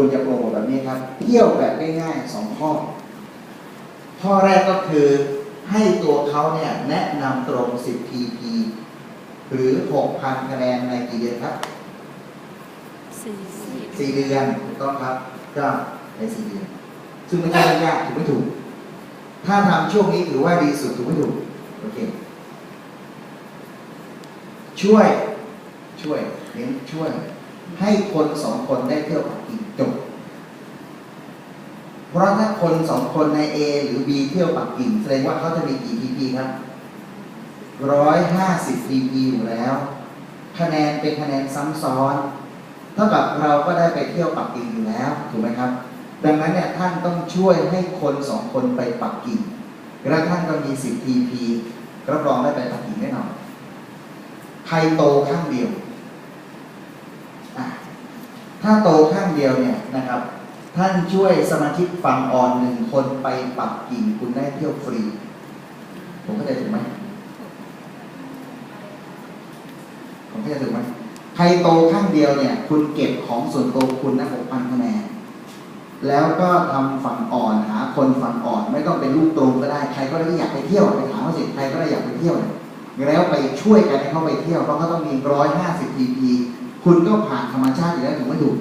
ควรจะโปรโมทแบบนี้ครับ เที่ยวแบบง่ายๆสองข้อ ข้อแรกก็คือ ให้ตัวเขาเนี่ยแนะนำตรง 10 PP หรือ 6,000 คะแนนในกี่เดือนครับสี่สี่4เดือนถูกต้องครับ ก็ใน 4 เดือน ซึ่งไม่ใช่เรื่องยากถูกไม่ถูก ถ้าทำช่วงนี้ถือว่าดีสุดถูกไม่ถูก โอเค ช่วย ช่วยเน้นช่วย ให้คนสองคนได้เที่ยวปักกิ่งจบ เพราะถ้าคนสองคนใน A หรือ B เที่ยวปักกิ่งแสดงว่าเขาจะมีกี่ PP ครับร้อยห้าสิบ PP อยู่แล้ว คะแนนเป็นคะแนนซ้ำซ้อน เท่ากับเราก็ได้ไปเที่ยวปักกิ่งอยู่แล้ว ถูกไหมครับ ดังนั้นเนี่ยท่านต้องช่วยให้คนสองคนไปปักกิ่งและท่านก็มีสิบ PP รับรองได้ไปปักกิ่งแน่นอนใครโตข้างเดียว ถ้าโตข้างเดียวเนี่ยนะครับ ท่านช่วยสมาชิกฝั่งอ่อนหนึ่งคนไปปักกิ่งคุณได้เที่ยวฟรี ผมเข้าใจถูกไหมผมเข้าใจถูกไหมใครโตข้างเดียวเนี่ย คุณเก็บของส่วนตัวคุณนะหกพันคะแนนแล้วก็ทำฝั่งอ่อนหาคนฝั่งอ่อนไม่ต้องเป็นลูกตรงก็ได้ใครก็ได้อยากไปเที่ยวไปถามเขาสิใครก็ได้อยากไปเที่ยวเนี่ยแล้วไปช่วยกันให้เขาไปเที่ยวเพราะเขาต้องมีร้อยห้าสิบ pp คุณก็ผ่านธรรมชาติอยู่แล้วถูกไหมถูก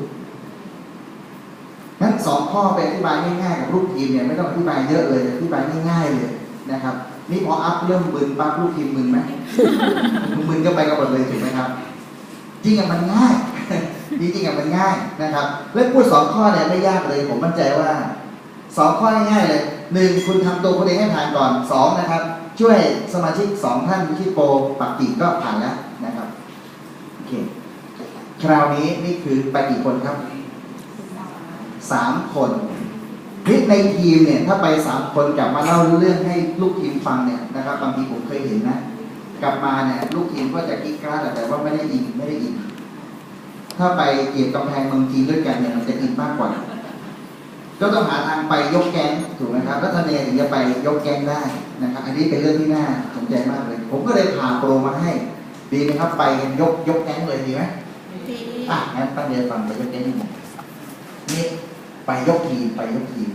นั้นสองข้อไปอธิบายง่ายๆกับลูกทีมเนี่ยไม่ต้องอธิบายเยอะเลยอธิบายง่ายๆเลยนะครับ นี่พออัพเริ่มมึนปั๊บลูกทีมมึนไหมมึนก็ไปกันหมดเลยถูกไหมครับ จริงอะมันง่ายจริงๆอะมันง่ายนะครับและพูดสองข้อเนี่ยไม่ยากเลย ผมมั่นใจว่าสองข้อง่ายๆเลยหนึ่งคุณทำตัวคุณเองให้ผ่านก่อนสองนะครับ ช่วยสมาชิกสองท่านที่โปรปักกิ่งก็ผ่านแล้วนะครับ คราวนี้นี่คือไปกี่คนครับสามคนนี่ในทีมเนี่ยถ้าไปสามคนกลับมาเล่าเรื่องให้ลูกทีมฟังเนี่ยนะครับบางทีผมเคยเห็นนะ กลับมาเนี่ยลูกทีมก็จะกิ๊กกล้าแต่ว่าไม่ได้อินไม่ได้อินถ้าไปเกียรติกำแพงเมืองจีนด้วยกันเนี่ยมันจะอินมากกว่า ก็ต้องหาทางไปยกแก๊งถูกไหมครับก็ทะเนถึงจะไปยกแก๊งได้นะครับอันนี้เป็นเรื่องที่น่าสนใจมากเลย ผมก็เลยพาโปรมาให้ ดีไหมครับ ไปกันยกยกแก๊งเลยดีไหม อะงั้นตั้งใจฟังไปยกแก๊งนี่นี่ไปยกทีไปยกทีม